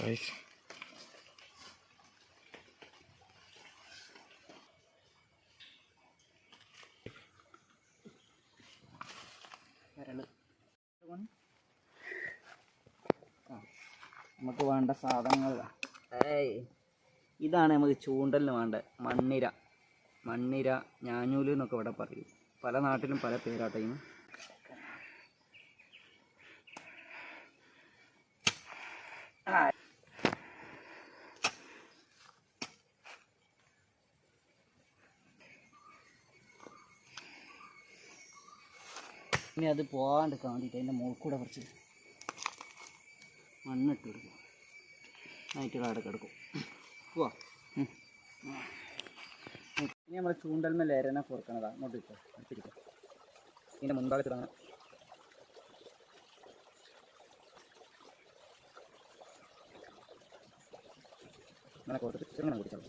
Guys. നമുക്ക് വേണ്ട സാധനങ്ങൾ. ഏയ്. ഇതാണ് നമുക്ക് ചൂണ്ടലിന് വേണ്ട മണ്ണിര. മണ്ണിര ഞാഞ്ഞൂൽ എന്നൊക്കെ ഇവിടെ പറയും. പല നാട്ടിലും പല പേരാട്ടയും ഇനി അത് പോകാണ്ടിരിക്കാൻ വേണ്ടിയിട്ട് അതിന്റെ മുകളിൽ കുറച്ച് മണ്ണിട്ട് കൊടുക്കും. നൈറ്റുകൾ അവിടെ കിടക്കും പോവാ. ഇനി നമ്മൾ ചൂണ്ടൽമേൽ എരനെ കൊടുക്കണതാണ് അങ്ങോട്ട് ഇട്ടോ അടുത്തിരിക്കും. ഇതിന്റെ മുൻഭാഗത്തിലാണ് ഇങ്ങനെ കൊടുത്തിട്ട് ചെറുങ്ങനെ കുടിച്ചോളൂ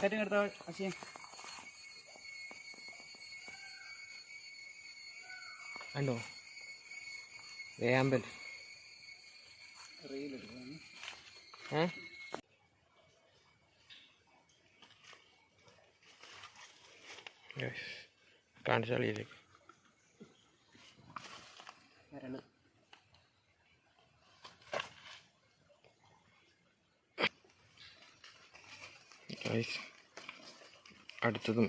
കയറ്റി എടുത്താൽ അശിയം കണ്ടോ വേമ്പൽ ഏ കാണിച്ചാളിയിലേക്ക് ഗൈസ് അടുത്തതും.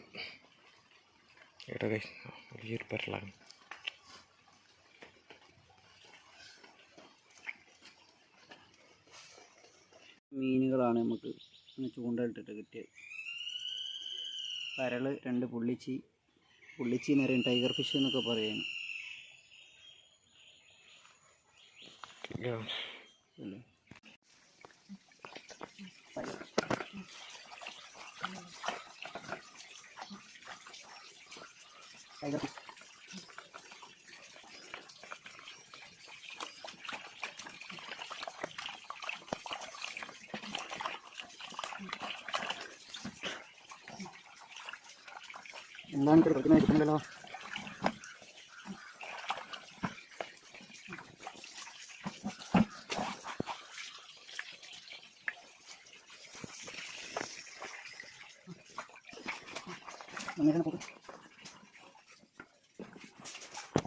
വലിയൊരു പരളാണ്. മീനുകളാണ് നമുക്ക് ചൂണ്ടയിട്ടിട്ട് കിട്ടിയത്. പരൾ രണ്ട് പുള്ളിച്ചി. പുള്ളിച്ചി എന്ന് പറയും ടൈഗർ ഫിഷ് എന്നൊക്കെ പറയുന്നു അല്ലേ ടൈഗർ ഫിഷ് എന്താണ് ഇരിക്കുന്നല്ലോ അങ്ങനെ പോകും